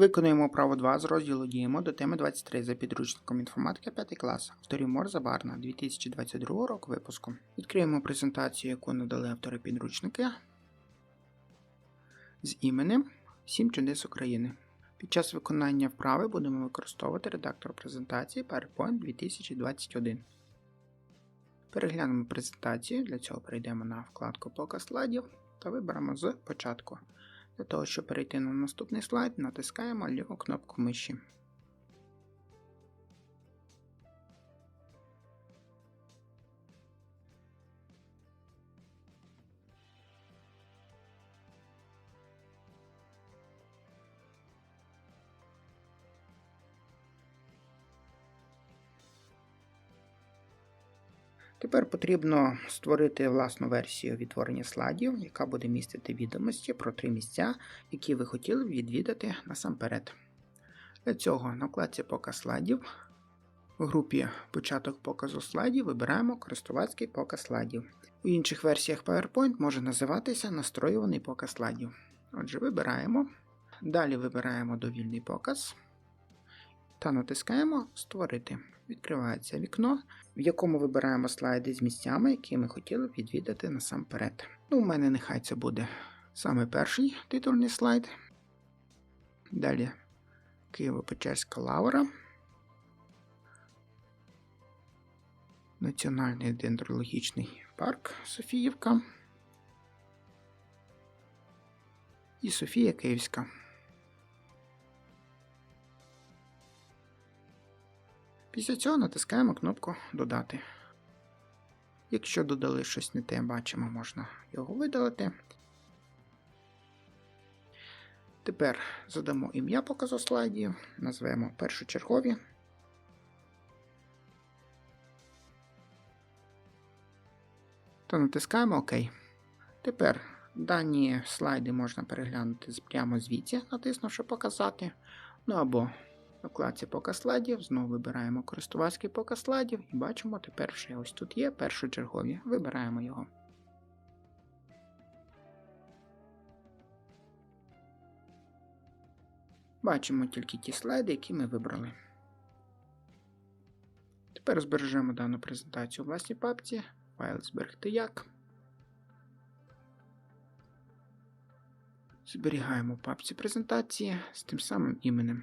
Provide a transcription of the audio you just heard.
Виконуємо право 2 з розділу Діємо до теми 23 за підручником інформатика 5 клас, авторів Морза Барна 2022 року випуску. Відкриємо презентацію, яку надали автори підручники з іменем 7 чудес України. Під час виконання вправи будемо використовувати редактор презентації PowerPoint 2021. Переглянемо презентацію. Для цього перейдемо на вкладку Показ слайдів та виберемо з початку. Для того, щоб перейти на наступний слайд, натискаємо ліву кнопку миші. Тепер потрібно створити власну версію відтворення слайдів, яка буде містити відомості про три місця, які ви хотіли відвідати насамперед. Для цього на вкладці Показ слайдів в групі Початок показу слайдів вибираємо користувацький показ слайдів. У інших версіях PowerPoint може називатися Настроюваний показ слайдів. Отже, вибираємо. Далі вибираємо довільний показ та натискаємо Створити. Відкривається вікно, в якому вибираємо слайди з місцями, які ми хотіли б відвідати насамперед. Ну, у мене нехай це буде саме перший титульний слайд. Далі Києво-Печерська лавра. Національний дендрологічний парк Софіївка. І Софія Київська. Після цього натискаємо кнопку Додати. Якщо додали щось не те, бачимо, можна його видалити. Тепер задамо ім'я показу слайдів, назвемо першочергові. Та натискаємо ОК. Тепер дані слайди можна переглянути прямо звідси, натиснувши Показати. Ну або вкладці показ слайдів, знову вибираємо користувацький показ слайдів і бачимо, тепер вже ось тут є першочергові. Вибираємо його. Бачимо тільки ті слайди, які ми вибрали. Тепер збережемо дану презентацію у власній папці. Файл зберегти як. Зберігаємо папці презентації з тим самим іменем.